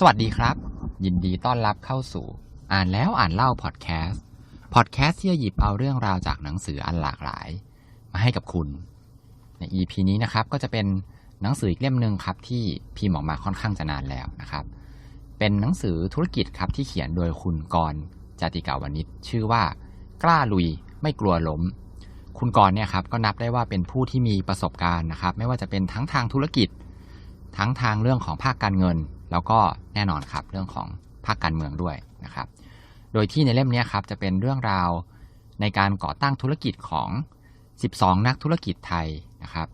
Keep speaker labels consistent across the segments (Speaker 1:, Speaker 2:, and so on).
Speaker 1: สวัสดีครับ ยินดีต้อนรับเข้าสู่ อ่านแล้วอ่านเล่าพอดแคสต์พอดแคสต์ที่จะหยิบเอาเรื่องราวจากหนังสืออันหลากหลาย มาให้กับคุณ ใน EP นี้นะครับก็จะเป็นหนังสืออีกเล่มหนึ่งครับที่พิมพ์ออกมาค่อนข้างจะนานแล้วนะครับ เป็นหนังสือธุรกิจครับที่เขียนโดยคุณกรณ์จติกาวนิชชื่อว่า กล้าลุยไม่กลัวล้ม คุณกรณ์เนี่ยครับก็นับได้ว่าเป็นผู้ที่มีประสบการณ์นะครับ ไม่ว่าจะเป็นทั้งทางธุรกิจ ทั้งทางเรื่องของภาคการเงิน แล้วก็แน่นอนครับเรื่องของภาคการเมืองด้วยนะครับ โดยที่ในเล่มนี้ครับจะเป็นเรื่องราวในการก่อตั้งธุรกิจของ 12 นักธุรกิจไทยนะครับ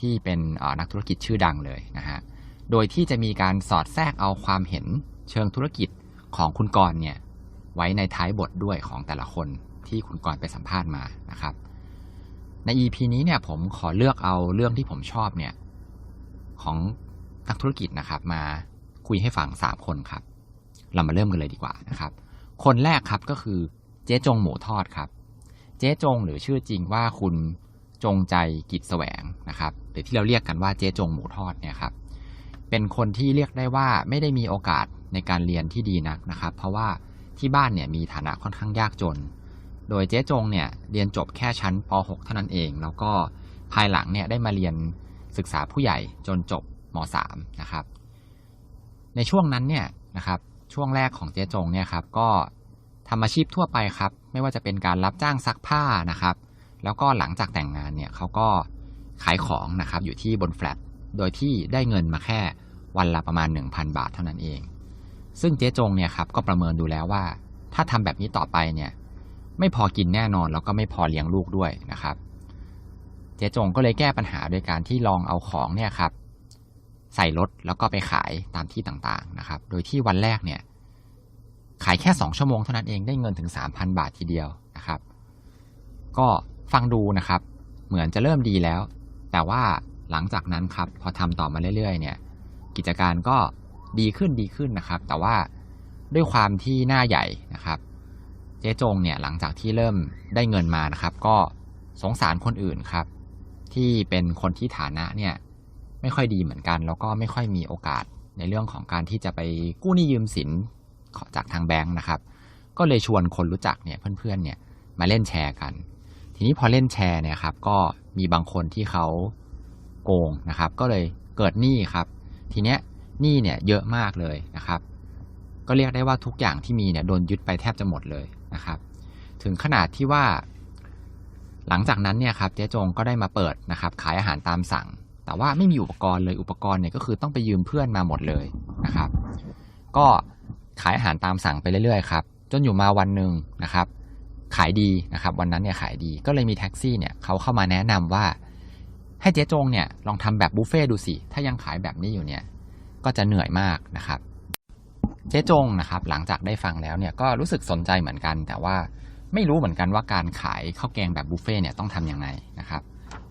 Speaker 1: ที่เป็นนักธุรกิจชื่อดังเลยนะฮะ โดยที่จะมีการสอดแทรกเอาความเห็นเชิงธุรกิจของคุณกรเนี่ยไว้ในท้ายบทด้วยของแต่ละคนที่คุณกรไปสัมภาษณ์มานะครับ ใน EP นี้เนี่ยผมขอเลือกเอาเรื่องที่ผมชอบเนี่ยของนักธุรกิจนะครับมา คุยให้ฟังสามคนครับ เรามาเริ่มกันเลยดีกว่านะครับ คนแรกครับก็คือเจ๊จงหมูทอดครับ เจ๊จงหรือชื่อจริงว่าคุณจงใจกิจแสวงนะครับหรือที่เราเรียกกันว่าเจ๊จงหมูทอดเนี่ยครับ เป็นคนที่เรียกได้ว่าไม่ได้มีโอกาสในการเรียนที่ดีนักนะครับ เพราะว่าที่บ้านเนี่ยมีฐานะค่อนข้างยากจน โดยเจ๊จงเนี่ยเรียนจบแค่ชั้นป .6 เท่านั้นเอง แล้วก็ภายหลังเนี่ยได้มาเรียนศึกษาผู้ใหญ่จนจบม .3 นะครับ ในช่วงนั้นเนี่ยนะครับช่วงแรกของเจ๊จงเนี่ยครับก็ทำอาชีพทั่วไปครับ ไม่ว่าจะเป็นการรับจ้างซักผ้านะครับ แล้วก็หลังจากแต่งงานเนี่ยเขาก็ขายของนะครับอยู่ที่บนแฟลตโดยที่ได้เงินมาแค่วันละประมาณ 1,000 บาทเท่านั้นเอง ซึ่งเจ๊จงเนี่ยครับก็ประเมินดูแล้วว่า ถ้าทำแบบนี้ต่อไปเนี่ยไม่พอกินแน่นอนแล้วก็ไม่พอเลี้ยงลูกด้วยนะครับ เจ๊จงก็เลยแก้ปัญหาโดยการที่ลองเอาของเนี่ยครับ ใส่รถแล้วก็ไปขายตามที่ต่างๆนะครับ โดยที่วันแรกเนี่ยขายแค่ 2 ชั่วโมงเท่านั้นเองได้เงินถึง 3,000 บาททีเดียวนะครับ ก็ฟังดูนะครับ เหมือนจะเริ่มดีแล้ว แต่ว่าหลังจากนั้นครับพอทำต่อมาเรื่อยๆ เนี่ย กิจการก็ดีขึ้นดีขึ้นนะครับ แต่ว่าด้วยความที่หน้าใหญ่นะครับ เจ๊จงเนี่ยหลังจากที่เริ่มได้เงินมานะครับ ก็สงสารคนอื่นครับ ที่เป็นคนที่ฐานะเนี่ย ไม่ค่อยดีเหมือนกัน แล้วก็ไม่ค่อยมีโอกาสในเรื่องของการที่จะไปกู้หนี้ยืมสินจากทางแบงค์นะครับ ก็เลยชวนคนรู้จักเนี่ยเพื่อนๆเนี่ยมาเล่นแชร์กัน ทีนี้พอเล่นแชร์เนี่ยครับก็มีบางคนที่เขาโกงนะครับ ก็เลยเกิดหนี้ครับ ทีเนี้ยหนี้เนี่ยเยอะมากเลยนะครับ ก็เรียกได้ว่าทุกอย่างที่มีเนี่ยโดนยึดไปแทบจะหมดเลยนะครับ ถึงขนาดที่ว่า หลังจากนั้นเนี่ยครับเจ๊จงก็ได้มาเปิดนะครับ ขายอาหารตามสั่ง แต่ว่าไม่มีอุปกรณ์เลยอุปกรณ์เนี่ยก็คือต้องไปยืมเพื่อนมาหมดเลยนะครับ ก็ขายอาหารตามสั่งไปเรื่อยๆครับจนอยู่มาวันหนึ่งนะครับ ขายดีนะครับ วันนั้นเนี่ยขายดีก็เลยมีแท็กซี่เนี่ยเขาเข้ามาแนะนำว่า ให้เจ๊จงเนี่ยลองทำแบบบุฟเฟ่ดูสิถ้ายังขายแบบนี้อยู่เนี่ย ก็จะเหนื่อยมากนะครับ เจ๊จงนะครับ หลังจากได้ฟังแล้วเนี่ยก็รู้สึกสนใจเหมือนกัน แต่ว่าไม่รู้เหมือนกันว่าการขายข้าวแกงแบบบุฟเฟ่เนี่ยต้องทำยังไงนะครับ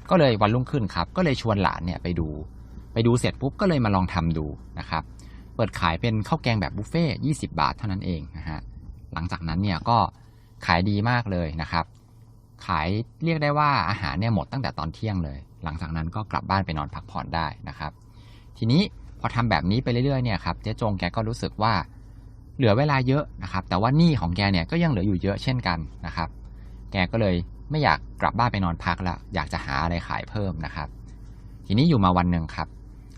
Speaker 1: ก็เลยวันรุ่งขึ้นครับ ก็เลยชวนหลานเนี่ยไปดู ไปดูเสร็จปุ๊บก็เลยมาลองทำดูนะครับ เปิดขายเป็นข้าวแกงแบบบุฟเฟ่ยี่สิบาทเท่านั้นเองนะฮะ หลังจากนั้นเนี่ยก็ขายดีมากเลยนะครับ ขายเรียกได้ว่าอาหารเนี่ยหมดตั้งแต่ตอนเที่ยงเลย หลังจากนั้นก็กลับบ้านไปนอนพักผ่อนได้นะครับ ทีนี้พอทำแบบนี้ไปเรื่อยๆเนี่ยครับเจ๊จงแกก็รู้สึกว่าเหลือเวลาเยอะนะครับ แต่ว่าหนี้ของแกเนี่ยก็ยังเหลืออยู่เยอะเช่นกันนะครับ แกก็เลย ไม่อยากกลับบ้านไปนอนพักแล้วอยากจะหาอะไรขายเพิ่มนะครับ ทีนี้อยู่มาวันหนึ่งครับ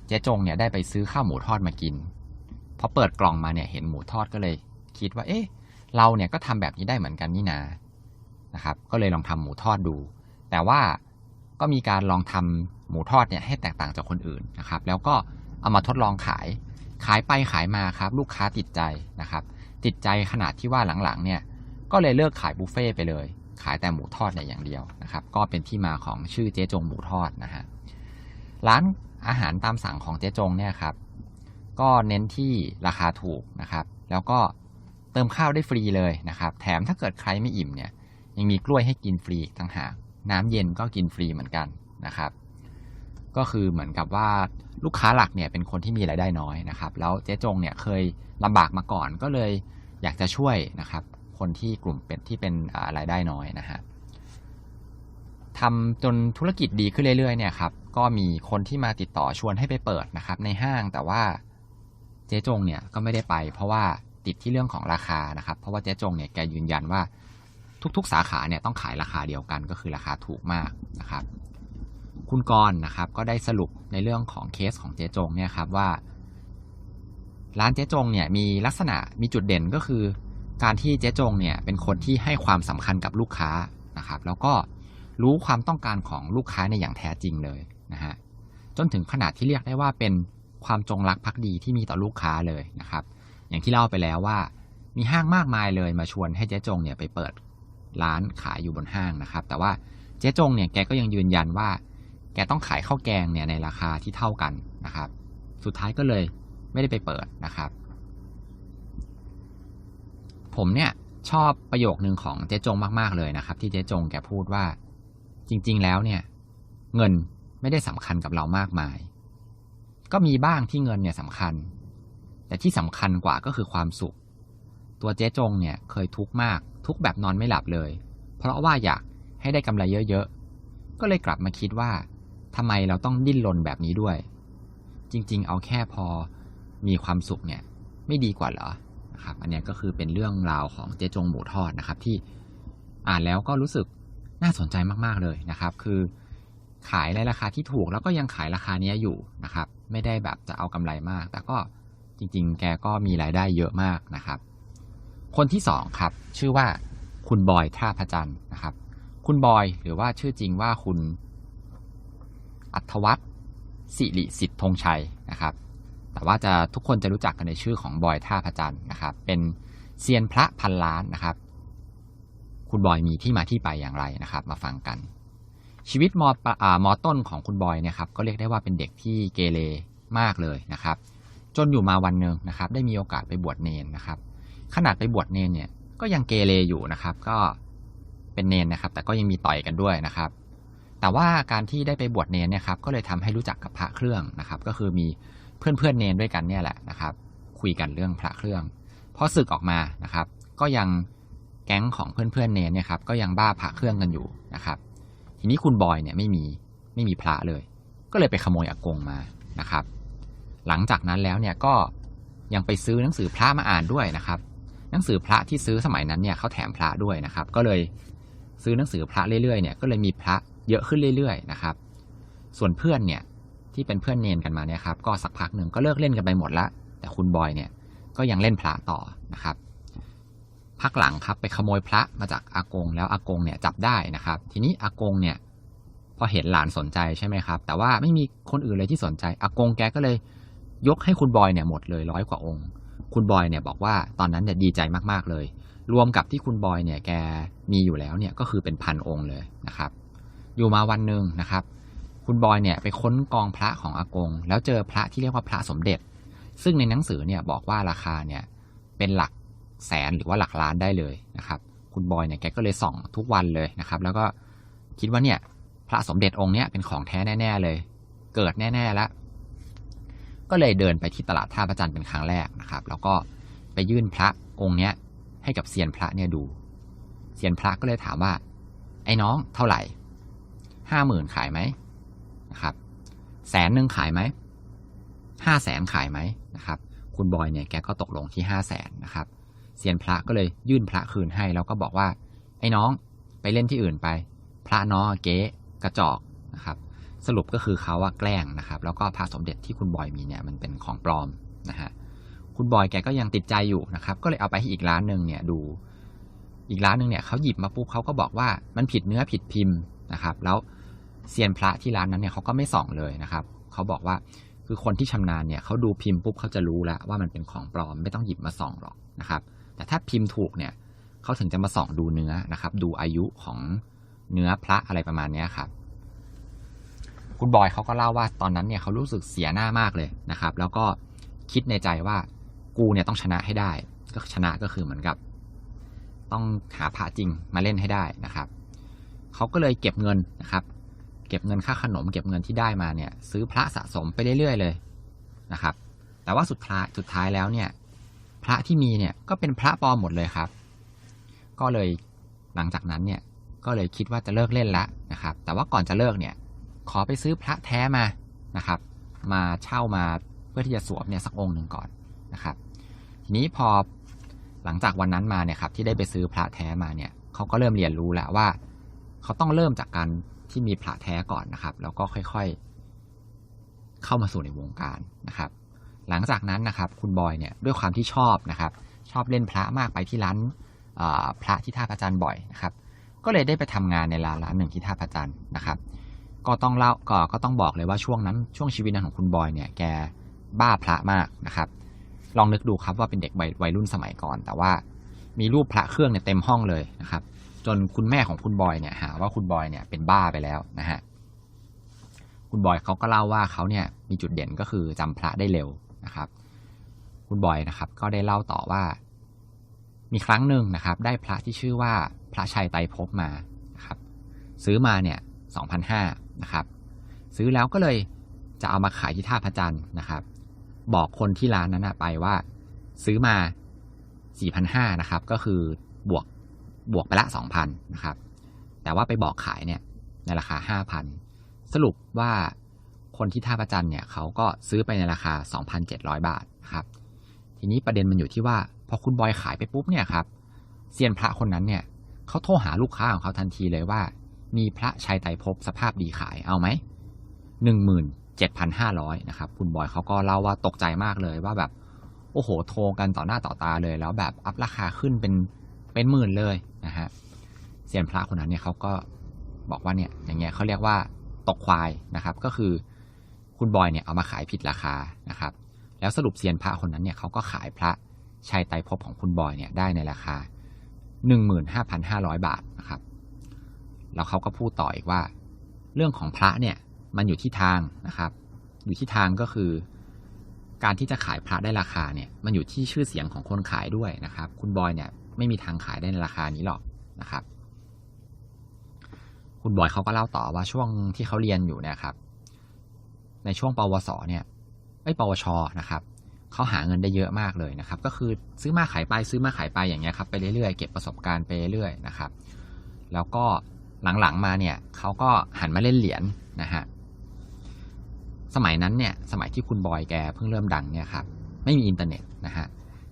Speaker 1: เจ๊จงเนี่ยได้ไปซื้อข้าวหมูทอดมากินพอเปิดกล่องมาเนี่ยเห็นหมูทอดก็เลย คิดว่า เอ๊ะ เราเนี่ยก็ทำแบบนี้ได้เหมือนกันนี่นานะครับ ก็เลยลองทำหมูทอดดู แต่ว่าก็มีการลองทำหมูทอดเนี่ยให้แตกต่างจากคนอื่นนะครับ แล้วก็เอามาทดลองขาย ขายไปขายมาครับ ลูกค้าติดใจนะครับ ติดใจขนาดที่ว่าหลังๆเนี่ย ก็เลยเลิกขายบุฟเฟ่ต์ไปเลย ขายแต่หมูทอดเนี่ยอย่างเดียวนะครับ ก็เป็นที่มาของชื่อเจ๊จงหมูทอดนะฮะร้านอาหารตามสั่งของเจ๊จงเนี่ยครับ ก็เน้นที่ราคาถูกนะครับ แล้วก็เติมข้าวได้ฟรีเลยนะครับ แถมถ้าเกิดใครไม่อิ่มเนี่ย ยังมีกล้วยให้กินฟรีอีกต่างหากน้ำเย็นก็กินฟรีเหมือนกันนะครับ ก็คือเหมือนกับว่าลูกค้าหลักเนี่ยเป็นคนที่มีรายได้น้อยนะครับ แล้วเจ๊จงเนี่ยเคยลำบากมาก่อนก็เลยอยากจะช่วยนะครับ คนที่กลุ่มเป็นที่เป็นรายได้น้อยนะฮะทำจนธุรกิจดีขึ้นเรื่อยๆเนี่ยครับก็มีคนที่มาติดต่อชวนให้ไปเปิดนะครับ ในห้างแต่ว่าเเจ๊จงเนี่ยก็ไม่ได้ไป เพราะว่าติดที่เรื่องของราคานะครับ เพราะว่าเจ๊จงเนี่ยแกยืนยันว่าทุกๆ สาขาเนี่ยต้องขายราคาเดียวกันก็คือราคาถูกมากนะครับ คุณกรณ์นะครับ ก็ได้สรุปในเรื่องของเคสของเจ๊จงเนี่ยครับว่า ร้านเจ๊จงเนี่ยมีลักษณะมีจุดเด่นก็คือ การที่เจ๊จงเนี่ยเป็นคนที่ให้ความสำคัญกับลูกค้านะครับ แล้วก็รู้ความต้องการของลูกค้าในอย่างแท้จริงเลยนะฮะจนถึงขนาดที่เรียกได้ว่าเป็นความจงรักภักดีที่มีต่อลูกค้าเลยนะครับ อย่างที่เล่าไปแล้วว่า มีห้างมากมายเลยมาชวนให้เจ๊จงเนี่ยไปเปิดร้านขายอยู่บนห้างนะครับ แต่ว่าเจ๊จงเนี่ยแกก็ยังยืนยันว่า แกต้องขายข้าวแกงเนี่ยในราคาที่เท่ากันนะครับ สุดท้ายก็เลยไม่ได้ไปเปิดนะครับ ผมเนี่ยชอบประโยคหนึ่งของเจ๊จงมากๆเลยนะครับ ที่เจ๊จงแกพูดว่า จริง ๆ แล้วเนี่ย เงินไม่ได้สำคัญกับเรามากมาย ก็มีบ้างที่เงินเนี่ยสำคัญ แต่ที่สำคัญกว่าก็คือความสุข ตัวเจ๊จงเนี่ยเคยทุกข์มาก ทุกแบบนอนไม่หลับเลย เพราะว่าอยากให้ได้กำไรเยอะๆ ก็เลยกลับมาคิดว่าทำไมเราต้องดิ้นรนแบบนี้ด้วย จริง ๆ เอาแค่พอมีความสุขเนี่ย ไม่ดีกว่าเหรอ นะครับ อันนี้ก็คือเป็นเรื่องราวของเจ๊จงหมูทอดนะครับ ที่อ่านแล้วก็รู้สึกน่าสนใจมากๆเลยนะครับ คือขายในราคาที่ถูกแล้วก็ยังขายราคานี้อยู่นะครับ ไม่ได้แบบจะเอากำไรมาก แต่ก็จริงๆ แกก็มีรายได้เยอะมากนะครับ คนที่สองครับ ชื่อว่าคุณบอยท่าพระจันทร์นะครับ คุณบอยหรือว่าชื่อจริงว่าคุณอัธวัฒน์สิริสิทธธงชัยนะครับ แต่ว่าจะทุกคนจะรู้จักกันในชื่อของบอยท่าพระจันทร์นะครับ เป็นเซียนพระพันล้านนะครับ คุณบอยมีที่มาที่ไปอย่างไรนะครับ มาฟังกัน ชีวิตมอมอต้นของคุณบอยเนี่ยครับก็เรียกได้ว่าเป็นเด็กที่เกเรมากเลยนะครับ จนอยู่มาวันหนึ่งนะครับ ได้มีโอกาสไปบวชเนนนะครับ ขนาดไปบวชเนนเนี่ยก็ยังเกเรอยู่นะครับ ก็เป็นเนนนะครับ แต่ก็ยังมีต่อยกันด้วยนะครับแต่ว่าการที่ได้ไปบวชเนนเนี่ยครับก็เลยทำให้รู้จักกับพระเครื่องนะครับ ก็คือมี เพื่อนเพื่อนๆเนนด้วยกันเนี่ยแหละนะครับ คุยกันเรื่องพระเครื่องพอศึกออกมานะครับ ก็ยังแก๊งของเพื่อนเพื่อนๆเนนเนี่ยครับก็ยังบ้าพระเครื่องกันอยู่นะครับ ทีนี้คุณบอยเนี่ยไม่มีไม่มีพระเลย ก็เลยไปขโมยอากงมานะครับ หลังจากนั้นแล้วเนี่ยก็ยังไปซื้อหนังสือพระมาอ่านด้วยนะครับ หนังสือพระที่ซื้อสมัยนั้นเนี่ยเขาแถมพระด้วยนะครับ ก็เลยซื้อหนังสือพระเรื่อยๆเนี่ยก็เลยมีพระเยอะขึ้นเรื่อยๆนะครับ ส่วนเพื่อนเนี่ย ที่เป็นเพื่อนเนนกันมาเนี่ยครับก็สักพักหนึ่งก็เลิกเล่นกันไปหมดละแต่คุณบอยเนี่ยก็ยังเล่นพระต่อนะครับ พักหลังครับไปขโมยพระมาจากอากงแล้วอากงเนี่ยจับได้นะครับ ทีนี้อากงเนี่ยพอเห็นหลานสนใจใช่ไหมครับ แต่ว่าไม่มีคนอื่นเลยที่สนใจอากงแกก็เลยยกให้คุณบอยเนี่ยหมดเลยร้อยกว่าองค์ คุณบอยเนี่ยบอกว่าตอนนั้นเนี่ยดีใจมากๆเลย รวมกับที่คุณบอยเนี่ยแกมีอยู่แล้วเนี่ยก็คือเป็นพันองค์เลยนะครับ อยู่มาวันหนึ่งนะครับ คุณบอยเนี่ยไปค้นกองพระของอากง แล้วเจอพระที่เรียกว่าพระสมเด็จ ซึ่งในหนังสือเนี่ยบอกว่าราคาเนี่ยเป็นหลักแสนหรือว่าหลักล้านได้เลยนะครับ คุณบอยเนี่ยแกก็เลยส่องทุกวันเลยนะครับ แล้วก็คิดว่าเนี่ยพระสมเด็จองค์เนี้ยเป็นของแท้แน่ๆเลย เกิดแน่ๆแล้วก็เลยเดินไปที่ตลาดท่าพระจันทร์เป็นครั้งแรกนะครับ แล้วก็ไปยื่นพระองค์เนี้ยให้กับเซียนพระเนี่ยดูเซียนพระก็เลยถามว่า ไอ้น้องเท่าไหร่ห้าหมื่นขายไหม นะครับแสนหนึ่งขายไหมห้าแสนขายไหมนะครับ คุณบอยเนี่ยแกก็ตกลงที่ห้าแสนนะครับเซียนพระก็เลยยื่นพระคืนให้แล้วก็บอกว่า ไอ้น้องไปเล่นที่อื่นไป พระน้องเก๊กระจอกนะครับ สรุปก็คือเขาอะแกล้งนะครับ แล้วก็พระสมเด็จที่คุณบอยมีเนี่ยมันเป็นของปลอมนะฮะคุณบอยแกก็ยังติดใจอยู่นะครับ ก็เลยเอาไปให้อีกร้านหนึ่งเนี่ยดู อีกร้านหนึ่งเนี่ยเขาหยิบมาปุ๊บเขาก็บอกว่ามันผิดเนื้อผิดพิมพ์นะครับ แล้ว เซียนพระที่ร้านนั้นเนี่ยเขาก็ไม่ส่องเลยนะครับเขาบอกว่าคือคนที่ชำนาญเนี่ยเขาดูพิมพ์ปุ๊บเขาจะรู้แล้วว่ามันเป็นของปลอมไม่ต้องหยิบมาส่องหรอกนะครับ แต่ถ้าพิมพ์ถูกเนี่ยเขาถึงจะมาส่องดูเนื้อนะครับ ดูอายุของเนื้อพระอะไรประมาณนี้ครับ คุณบอยเขาก็เล่าว่าตอนนั้นเนี่ยเขารู้สึกเสียหน้ามากเลยนะครับ แล้วก็คิดในใจว่ากูเนี่ยต้องชนะให้ได้ ก็ชนะก็คือเหมือนกับ ต้องหาพระจริงมาเล่นให้ได้นะครับเขาก็เลยเก็บเงินนะครับ เก็บเงินค่าขนม เก็บเงินที่ได้มาเนี่ย ซื้อพระสะสมไปเรื่อยๆเลยนะครับ แต่ว่าสุดท้ายสุดท้ายแล้วเนี่ย พระที่มีเนี่ยก็เป็นพระปลอมหมดเลยครับ ก็เลยหลังจากนั้นเนี่ยก็เลยคิดว่าจะเลิกเล่นละนะครับ แต่ว่าก่อนจะเลิกเนี่ย ขอไปซื้อพระแท้มานะครับ มาเช่ามาเพื่อที่จะสวมเนี่ยสักองค์หนึ่งก่อนนะครับ ทีนี้พอหลังจากวันนั้นมาเนี่ยครับที่ได้ไปซื้อพระแท้มาเนี่ยเขาก็เริ่มเรียนรู้แล้วว่า เขาต้องเริ่มจากการ ที่มีพระแท้ก่อนนะครับ แล้วก็ค่อยๆ เข้ามาสู่ในวงการนะครับ หลังจากนั้นนะครับ คุณบอยเนี่ยด้วยความที่ชอบนะครับ ชอบเล่นพระมากไปที่ร้านพระที่ท่าพระจันทร์บ่อยนะครับ ก็เลยได้ไปทำงานในร้านร้านหนึ่งที่ท่าพระจันทร์นะครับ ก็ต้องเล่าก็ก็ต้องบอกเลยว่าช่วงนั้นช่วงชีวิตนั้นของคุณบอยเนี่ยแกบ้าพระมากนะครับ ลองนึกดูครับว่าเป็นเด็กวัยรุ่นสมัยก่อน แต่ว่ามีรูปพระเครื่องเนี่ยเต็มห้องเลยนะครับ จนคุณแม่ของคุณบอยเนี่ยหาว่าคุณบอยเนี่ยเป็นบ้าไปแล้วนะฮะคุณบอยเขาก็เล่าว่าเขาเนี่ยมีจุดเด่นก็คือจำพระได้เร็วนะครับ คุณบอยนะครับ ก็ได้เล่าต่อว่า มีครั้งหนึ่งนะครับ ได้พระที่ชื่อว่าพระชัยไตรภพมานะครับ ซื้อมาเนี่ยสองพันห้านะครับ ซื้อแล้วก็เลยจะเอามาขายที่ท่าพระจันทร์นะครับ บอกคนที่ร้านนั้นไปว่า ซื้อมาสี่พันห้านะครับ ก็คือบวก บวกไปละสองพันนะครับ แต่ว่าไปบอกขายเนี่ยในราคาห้าพันสรุปว่าคนที่ท่าพระจันเนี่ยเขาก็ซื้อไปในราคาสองพันเจ็ดร้อยบาทครับ ทีนี้ประเด็นมันอยู่ที่ว่าพอคุณบอยขายไปปุ๊บเนี่ยครับเซียนพระคนนั้นเนี่ยเขาโทรหาลูกค้าของเขาทันทีเลยว่า มีพระชัยไตรภพสภาพดีขายเอาไหมหนึ่งหมื่นเจ็ดพันห้าร้อยนะครับคุณบอยเขาก็เล่าว่าตกใจมากเลยว่าแบบโอ้โหโทรกันต่อหน้าต่อตาเลยแล้วแบบอัพราคาขึ้นเป็น เป็นหมื่นเลยนะฮะเซียนพระคนนั้นเนี่ยเขาก็บอกว่าเนี่ยอย่างเงี้ยเขาเรียกว่าตกควายนะครับ ก็คือคุณบอยเนี่ยเอามาขายผิดราคานะครับ แล้วสรุปเซียนพระคนนั้นเนี่ยเขาก็ขายพระชัยไตรภพของคุณบอยเนี่ยได้ในราคาหนึ่งหมื่นห้าพันห้าร้อยบาทนะครับ แล้วเขาก็พูดต่ออีกว่า เรื่องของพระเนี่ยมันอยู่ที่ทางนะครับ อยู่ที่ทางก็คือ การที่จะขายพระได้ราคาเนี่ยมันอยู่ที่ชื่อเสียงของคนขายด้วยนะครับ คุณบอยเนี่ย ไม่มีทางขายได้ในราคานี้หรอกนะครับ คุณบอยเขาก็เล่าต่อว่าช่วงที่เขาเรียนอยู่เนี่ยครับ ในช่วงปวสเนี่ยไอ้ปวชนะครับเขาหาเงินได้เยอะมากเลยนะครับ ก็คือซื้อมาขายไปซื้อมาขายไปอย่างเงี้ยครับไปเรื่อยๆเก็บประสบการณ์ไปเรื่อยๆนะครับ แล้วก็หลังๆมาเนี่ยเขาก็หันมาเล่นเหรียญนะฮะสมัยนั้นเนี่ยสมัยที่คุณบอยแกเพิ่งเริ่มดังเนี่ยครับไม่มีอินเทอร์เน็ตนะฮะ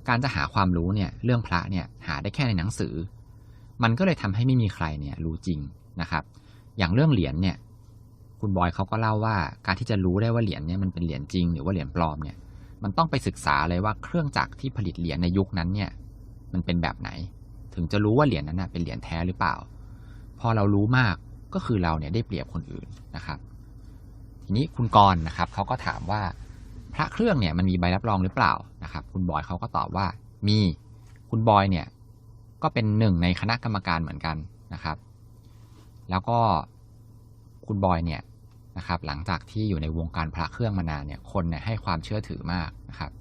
Speaker 1: การจะหาความรู้เนี่ยเรื่องพระเนี่ยหาได้แค่ในหนังสือ มันก็เลยทำให้ไม่มีใครเนี่ยรู้จริงนะครับ อย่างเรื่องเหรียญเนี่ยคุณบอยเขาก็เล่าว่าการที่จะรู้ได้ว่าเหรียญเนี่ยมันเป็นเหรียญจริง หรือว่าเหรียญปลอมเนี่ยมันต้องไปศึกษาเลยว่าเครื่องจักรที่ผลิตเหรียญในยุคนั้นเนี่ยมันเป็นแบบไหน ถึงจะรู้ว่าเหรียญนั้นเป็นเหรียญแท้หรือเปล่า พอเรารู้มากก็คือเราเนี่ยได้เปรียบคนอื่นนะครับ ทีนี้คุณกรณ์นะครับเขาก็ถามว่า พระเครื่องเนี่ยมันมีใบรับรองหรือเปล่านะครับ คุณบอยเขาก็ตอบว่ามีคุณบอยเนี่ยก็เป็นหนึ่งในคณะกรรมการเหมือนกันนะครับ แล้วก็คุณบอยเนี่ยนะครับ หลังจากที่อยู่ในวงการพระเครื่องมานานเนี่ยคนเนี่ยให้ความเชื่อถือมากนะครับ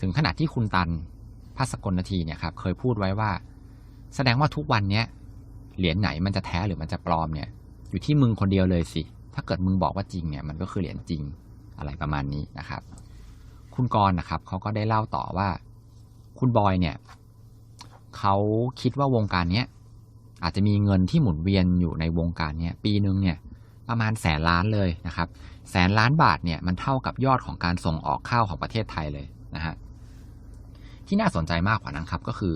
Speaker 1: ถึงขนาดที่คุณตันพระสกลนาทีเนี่ยครับเคยพูดไว้ว่า แสดงว่าทุกวันเนี้ยเหรียญไหนมันจะแท้หรือมันจะปลอมเนี่ย อยู่ที่มึงคนเดียวเลยสิ ถ้าเกิดมึงบอกว่าจริงเนี่ยมันก็คือเหรียญจริง อะไรประมาณนี้นะครับ คุณกรณ์นะครับเขาก็ได้เล่าต่อว่า คุณบอยเนี่ยเขาคิดว่าวงการเนี้ยอาจจะมีเงินที่หมุนเวียนอยู่ในวงการเนี้ยปีหนึ่งเนี่ยประมาณแสนล้านเลยนะครับ แสนล้านบาทเนี่ยมันเท่ากับยอดของการส่งออกข้าวของประเทศไทยเลยนะฮะที่น่าสนใจมากกว่านั้นครับก็คือ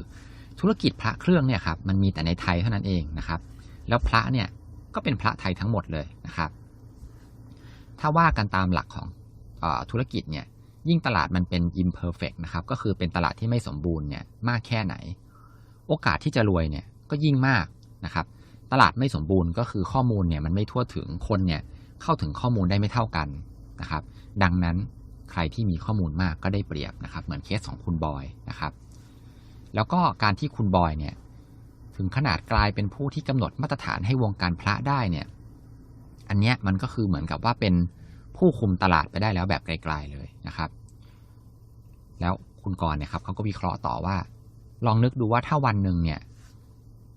Speaker 1: ธุรกิจพระเครื่องเนี่ยครับมันมีแต่ในไทยเท่านั้นเองนะครับ แล้วพระเนี่ยก็เป็นพระไทยทั้งหมดเลยนะครับ ถ้าว่ากันตามหลักของอธุรกิจเนี่ยยิ่งตลาดมันเป็น imperfect นะครับก็คือเป็นตลาดที่ไม่สมบูรณ์เนี่ยมากแค่ไหน โอกาสที่จะรวยเนี่ยก็ยิ่งมากนะครับตลาดไม่สมบูรณ์ก็คือข้อมูลเนี่ยมันไม่ทั่วถึงคนเนี่ยเข้าถึงข้อมูลได้ไม่เท่ากันนะครับ ดังนั้นใครที่มีข้อมูลมากก็ได้เปรียบนะครับ เหมือนเคสของคุณบอยนะครับ แล้วก็การที่คุณบอยเนี่ยถึงขนาดกลายเป็นผู้ที่กำหนดมาตรฐานให้วงการพระได้เนี่ย อันเนี้ยมันก็คือเหมือนกับว่าเป็นผู้คุมตลาดไปได้แล้วแบบไกลๆเลยนะครับ แล้วคุณกรเนี่ยครับเขาก็วิเคราะห์ต่อว่า ลองนึกดูว่าถ้าวันหนึ่งเนี่ย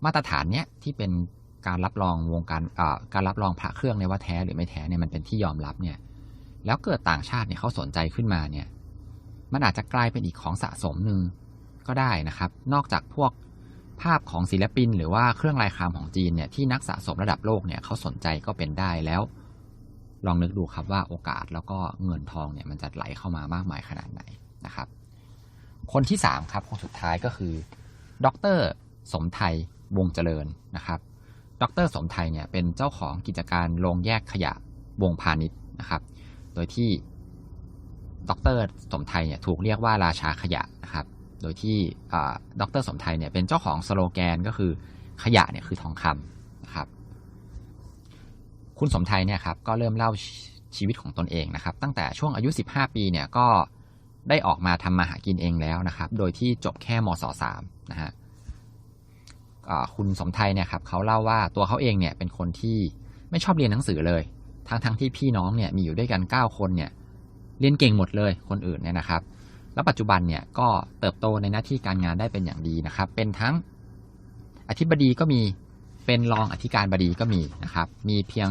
Speaker 1: มาตรฐานเนี้ยที่เป็นการรับรองวงการการรับรองพระเครื่องในว่าแท้หรือไม่แท้เนี่ยมันเป็นที่ยอมรับเนี่ย แล้วเกิดต่างชาติเนี่ยเขาสนใจขึ้นมาเนี่ย มันอาจจะกลายเป็นอีกของสะสมหนึ่งก็ได้นะครับ นอกจากพวก ภาพของศิลปิน หรือว่าเครื่องลายครามของจีนเนี่ยที่นักสะสมระดับโลกเนี่ยเขาสนใจก็เป็นได้แล้ว ลองนึกดูครับว่าโอกาสแล้วก็เงินทองเนี่ยมันจะไหลเข้ามามากมายขนาดไหนนะครับ คนที่สามครับคนสุดท้ายก็คือ ดร สมไทยวงเจริญนะครับดรสมไทยเนี่ยเป็นเจ้าของกิจการโรงแยกขยะวงพาณิชย์นะครับ โดยที่ดรสมไทยเนี่ยถูกเรียกว่าราชาขยะนะครับ โดยที่ดรสมไทยเนี่ยเป็นเจ้าของสโลแกนก็คือขยะเนี่ยคือทองคำนะครับคุณสมไทยเนี่ยครับก็เริ่มเล่าชีวิตของตนเองนะครับ ตั้งแต่ช่วงอายุ 15 ปีเนี่ยก็ได้ออกมาทำมาหากินเองแล้วนะครับ โดยที่จบแค่มศ3นะฮะคุณสมไทยเนี่ยครับเขาเล่าว่าตัวเขาเองเนี่ยเป็นคนที่ไม่ชอบเรียนหนังสือเลย ทั้งทั้งที่พี่น้องเนี่ยมีอยู่ด้วยกัน 9 คนเนี่ยเรียนเก่งหมดเลยคนอื่นเนี่ยนะครับ แล้วปัจจุบันเนี่ยก็เติบโตในหน้าที่การงานได้เป็นอย่างดีนะครับ เป็นทั้งอธิบดีก็มีเป็นรองอธิการบดีก็มีนะครับ มีเพียง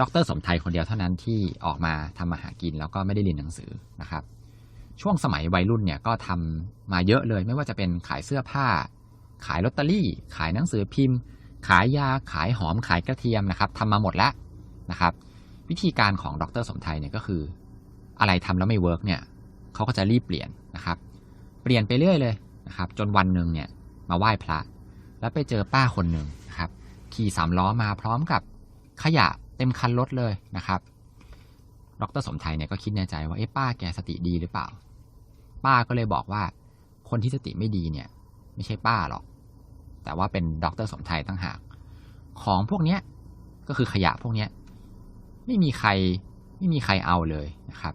Speaker 1: ดรสมไทยคนเดียวเท่านั้นที่ออกมาทำมาหากินแล้วก็ไม่ได้เรียนหนังสือนะครับ ช่วงสมัยวัยรุ่นเนี่ยก็ทำมาเยอะเลย ไม่ว่าจะเป็นขายเสื้อผ้า ขายลอตเตอรี่ ขายหนังสือพิมพ์ ขายยาขายหอมขายกระเทียมนะครับทำมาหมดแล้วนะครับ วิธีการของดรสมไทยเนี่ยก็คือ อะไรทำแล้วไม่เวิร์กเนี่ย เขาก็จะรีบเปลี่ยนนะครับ เปลี่ยนไปเรื่อยเลยนะครับ จนวันหนึ่งเนี่ยมาไหว้พระ แล้วไปเจอป้าคนหนึ่งนะครับ ขี่สามล้อมาพร้อมกับขยะเต็มคันรถเลยนะครับ ดรสมไทยเนี่ยก็คิดในใจว่าเอ๊ะป้าแกสติดีหรือเปล่า ป้าก็เลยบอกว่า คนที่สติไม่ดีเนี่ย ไม่ใช่ป้าหรอก แต่ว่าเป็นดรสมไทยตั้งหาก ของพวกเนี้ยก็คือขยะพวกเนี้ยไม่มีใครไม่มีใครเอาเลยนะครับ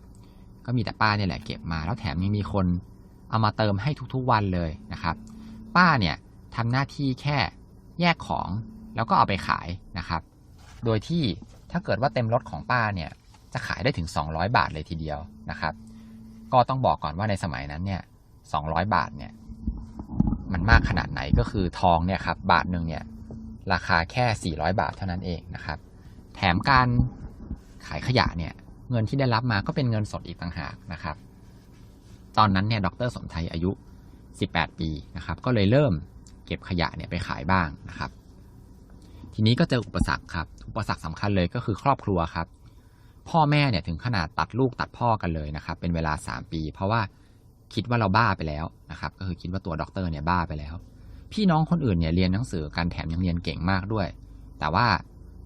Speaker 1: ก็มีแต่ป้าเนี่ยแหละเก็บมา แล้วแถมยังมีคนเอามาเติมให้ทุกๆวันเลยนะครับ ป้าเนี่ยทำหน้าที่แค่แยกของแล้วก็เอาไปขายนะครับ โดยที่ถ้าเกิดว่าเต็มรถของป้าเนี่ยจะขายได้ถึง 200 บาทเลยทีเดียวนะครับ ก็ต้องบอกก่อนว่าในสมัยนั้นเนี่ย200 บาทเนี่ยมันมากขนาดไหนก็คือทองเนี่ยครับบาทหนึ่งเนี่ยราคาแค่ 400 บาทเท่านั้นเองนะครับ แถมการขายขยะเนี่ย เงินที่ได้รับมาก็เป็นเงินสดอีกต่างหากนะครับ ตอนนั้นเนี่ยดรสมไทยอายุ 18 ปีนะครับ ก็เลยเริ่มเก็บขยะเนี่ยไปขายบ้างนะครับ ทีนี้ก็เจออุปสรรคครับ อุปสรรคสำคัญเลยก็คือครอบครัวครับ พ่อแม่เนี่ยถึงขนาดตัดลูกตัดพ่อกันเลยนะครับ เป็นเวลา 3 ปี เพราะว่าคิดว่าเราบ้าไปแล้วนะครับ ก็คือคิดว่าตัวด็อกเตอร์เนี่ยบ้าไปแล้ว พี่น้องคนอื่นเนี่ยเรียนหนังสือการแถมยังเรียนเก่งมากด้วย แต่ว่า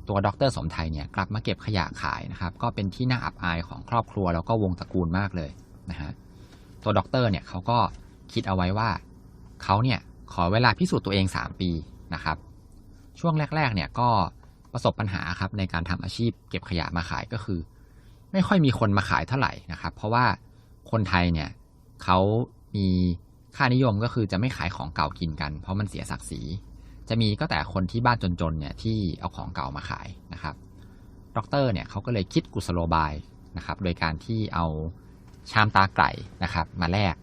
Speaker 1: ตัวด็อกเตอร์สมไทยเนี่ยกลับมาเก็บขยะขายนะครับ ก็เป็นที่น่าอับอายของครอบครัวแล้วก็วงตระกูลมากเลยนะฮะตัวด็อกเตอร์เนี่ยเขาก็คิดเอาไว้ว่าเขาเนี่ยขอเวลาพิสูจน์ตัวเอง 3 ปีนะครับ ช่วงแรก ๆ เนี่ยก็ประสบปัญหาครับในการทำอาชีพเก็บขยะมาขายก็คือ ไม่ค่อยมีคนมาขายเท่าไหร่นะครับ เพราะว่าคนไทยเนี่ยเขามีค่านิยมก็คือจะไม่ขายของเก่ากินกัน เพราะมันเสียศักดิ์ศรี จะมีก็แต่คนที่บ้านจนๆเนี่ยที่เอาของเก่ามาขายนะครับด็อกเตอร์เนี่ยเขาก็เลยคิดกุศโลบายนะครับโดยการที่เอาชามตาไก่นะครับมาแลก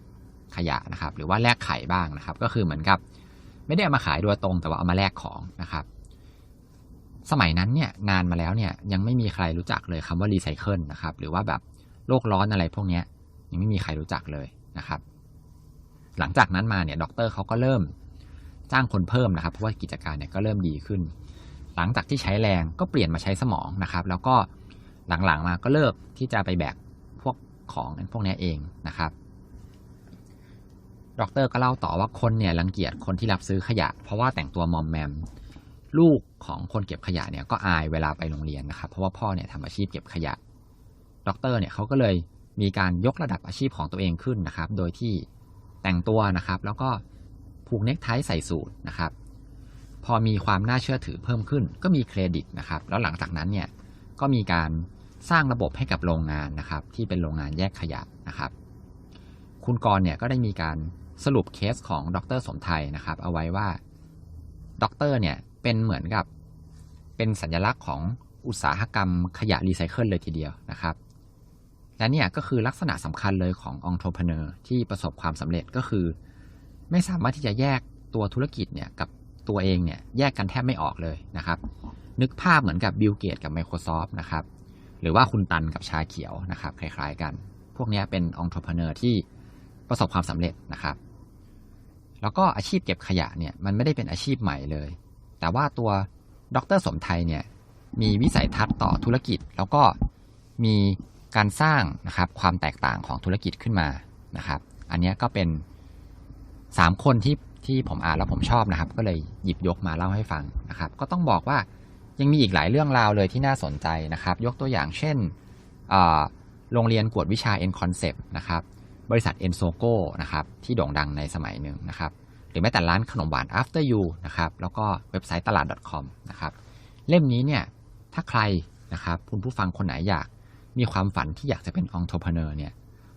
Speaker 1: ขยะนะครับหรือว่าแลกไข่บ้างนะครับ ก็คือเหมือนกับ ไม่ได้เอามาขายโดยตรงแต่ว่าเอามาแลกของนะครับ สมัยนั้นเนี่ยนานมาแล้วเนี่ยยังไม่มีใครรู้จักเลยคำว่ารีไซเคิลนะครับหรือว่าแบบโลกร้อนอะไรพวกนี้ยังไม่มีใครรู้จักเลยนะครับ หลังจากนั้นมาเนี่ยด็อกเตอร์เขาก็เริ่ม จ้างคนเพิ่มนะครับ เพราะว่ากิจการเนี่ยก็เริ่มดีขึ้น หลังจากที่ใช้แรงก็เปลี่ยนมาใช้สมองนะครับ แล้วก็หลังๆมาก็เลิกที่จะไปแบกพวกของพวกนี้เองนะครับด็อกเตอร์ก็เล่าต่อว่าคนเนี่ยรังเกียจคนที่รับซื้อขยะ เพราะว่าแต่งตัวมอมแมม ลูกของคนเก็บขยะเนี่ยก็อายเวลาไปโรงเรียนนะครับ เพราะว่าพ่อเนี่ยทำอาชีพเก็บขยะด็อกเตอร์เนี่ยเขาก็เลยมีการยกระดับอาชีพของตัวเองขึ้นนะครับ โดยที่แต่งตัวนะครับ แล้วก็ ผูกเน็กไทใส่สูทนะครับ พอมีความน่าเชื่อถือเพิ่มขึ้น ก็มีเครดิตนะครับ แล้วหลังจากนั้นเนี่ยก็มีการสร้างระบบให้กับโรงงานนะครับ ที่เป็นโรงงานแยกขยะนะครับ คุณกรเนี่ยก็ได้มีการสรุปเคสของดรสมไทยนะครับ เอาไว้ว่าดรเนี่ยเป็นเหมือนกับเป็นสัญลักษณ์ของอุตสาหกรรมขยะรีไซเคิลเลยทีเดียวนะครับ และเนี่ยก็คือลักษณะสำคัญเลยขององค์ r e ร e n e u r ที่ประสบความสำเร็จก็คือ ไม่สามารถที่จะแยกตัวธุรกิจเนี่ยกับตัวเองเนี่ยแยกกันแทบไม่ออกเลยนะครับ นึกภาพเหมือนกับบิลเกตกับ Microsoft นะครับ หรือว่าคุณตันกับชาเขียวนะครับ คล้ายๆกัน พวกนี้เป็นองค์ r e ร e n e u r ที่ประสบความสำเร็จนะครับ แล้วก็อาชีพเก็บขยะเนี่ยมันไม่ได้เป็นอาชีพใหม่เลย แต่ว่าตัวดรสมไทยเนี่ยมีวิสัยทัศน์ต่อธุรกิจ แล้วก็มีการสร้างนะครับความแตกต่างของธุรกิจขึ้นมานะครับ อันนี้ก็เป็น สามคนที่ที่ผมอ่านแล้วผมชอบนะครับ ก็เลยหยิบยกมาเล่าให้ฟังนะครับ ก็ต้องบอกว่ายังมีอีกหลายเรื่องราวเลยที่น่าสนใจนะครับ ยกตัวอย่างเช่นโรงเรียนกวดวิชา N Concept นะครับบริษัท e n s o g o นะครับที่โด่งดังในสมัยหนึ่งนะครับหรือแม้แต่ร้านขนมหวาน After You นะครับแล้วก็เว็บไซต์ตลาด .com นะครับเล่มนี้เนี่ยถ้าใครนะครับคุณผู้ฟังคนไหนอยากมีความฝันที่อยากจะเป็นองค์ r e ร e n e u r เนี่ย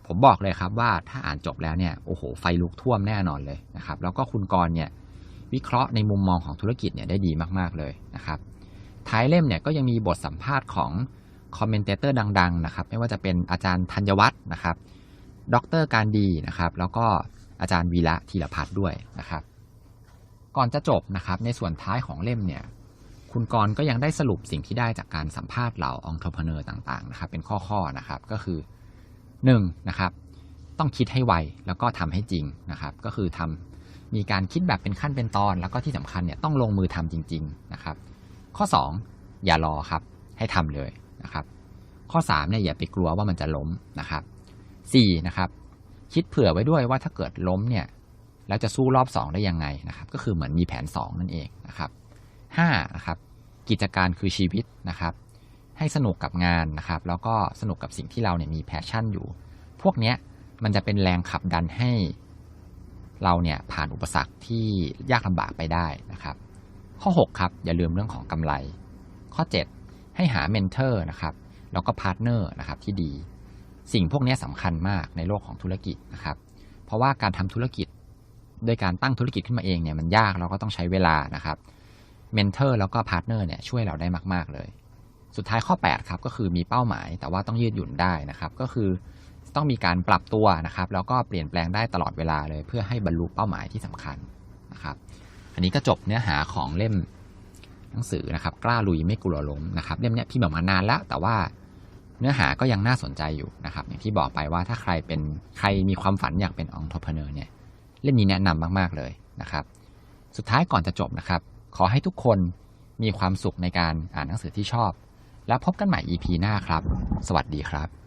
Speaker 1: ผมบอกเลยครับว่าถ้าอ่านจบแล้วเนี่ยโอ้โหไฟลุกท่วมแน่นอนเลยนะครับแล้วก็คุณกรเนี่ยวิเคราะห์ในมุมมองของธุรกิจเนี่ยได้ดีมากๆเลยนะครับท้ายเล่มเนี่ยก็ยังมีบทสัมภาษณ์ของคอมเมนเตอร์ดังๆนะครับไม่ว่าจะเป็นอาจารย์ธัญวัฒน์นะครับดรการดีนะครับแล้วก็อาจารย์วีระธีรพัฒน์ด้วยนะครับ ก่อนจะจบนะครับในส่วนท้ายของเล่มเนี่ยคุณกรก็ยังได้สรุปสิ่งที่ได้จากการสัมภาษณ์เหล่าองค์ r e ร e n e u r ต่างๆนะครับเป็นข้อๆนะครับก็คือ 1นนะครับต้องคิดให้ไวแล้วก็ทำให้จริงนะครับ ก็คือทำมีการคิดแบบเป็นขั้นเป็นตอน แล้วก็ที่สำคัญเนี่ยต้องลงมือทำจริง ๆนะครับ ข้อ 2 อย่ารอครับให้ทำเลยนะครับ ข้อ3เนี่ยอย่าไปกลัวว่ามันจะล้มนะครับ4นะครับคิดเผื่อไว้ด้วยว่าถ้าเกิดล้มเนี่ยแล้วจะสู้รอบ 2 ได้ยังไงนะครับ ก็คือเหมือนมีแผน 2 นั่นเองนะครับ5นะครับกิจการคือชีวิตนะครับ ให้สนุกกับงานนะครับ แล้วก็สนุกกับสิ่งที่เราเนี่ยมีแพชชั่นอยู่ พวกเนี้ยมันจะเป็นแรงขับดันให้เราเนี่ยผ่านอุปสรรคที่ยากลำบากไปได้นะครับ ข้อ 6 ครับ อย่าลืมเรื่องของกำไร ข้อ 7 ให้หาเมนเทอร์นะครับ แล้วก็พาร์ทเนอร์นะครับที่ดี สิ่งพวกนี้สำคัญมากในโลกของธุรกิจนะครับ เพราะว่าการทำธุรกิจโดยการตั้งธุรกิจขึ้นมาเองเนี่ยมันยากเราก็ต้องใช้เวลานะครับเมนเทอร์แล้วก็พาร์ทเนอร์เนี่ยช่วยเราได้มาก ๆ เลย สุดท้ายข้อ 8 ครับ ก็คือมีเป้าหมาย แต่ว่าต้องยืดหยุ่นได้นะครับ ก็คือต้องมีการปรับตัวนะครับ แล้วก็เปลี่ยนแปลงได้ตลอดเวลาเลย เพื่อให้บรรลุเป้าหมายที่สำคัญนะครับ อันนี้ก็จบเนื้อหาของเล่มหนังสือนะครับ กล้าลุยไม่กลัวล้มนะครับ เล่มนี้พี่บอกมานานแล้ว แต่ว่าเนื้อหาก็ยังน่าสนใจอยู่นะครับ อย่างที่บอกไปว่าถ้าใครเป็นใครมีความฝันอยากเป็นองค์ r e ร e n e u r เนี่ยเล่มนี้แนะนำมาก ๆเลยนะครับ สุดท้ายก่อนจะจบนะครับ ขอให้ทุกคนมีความสุขในการอ่านหนังสือที่ชอบ แล้วพบกันใหม่ EP หน้าครับ สวัสดีครับ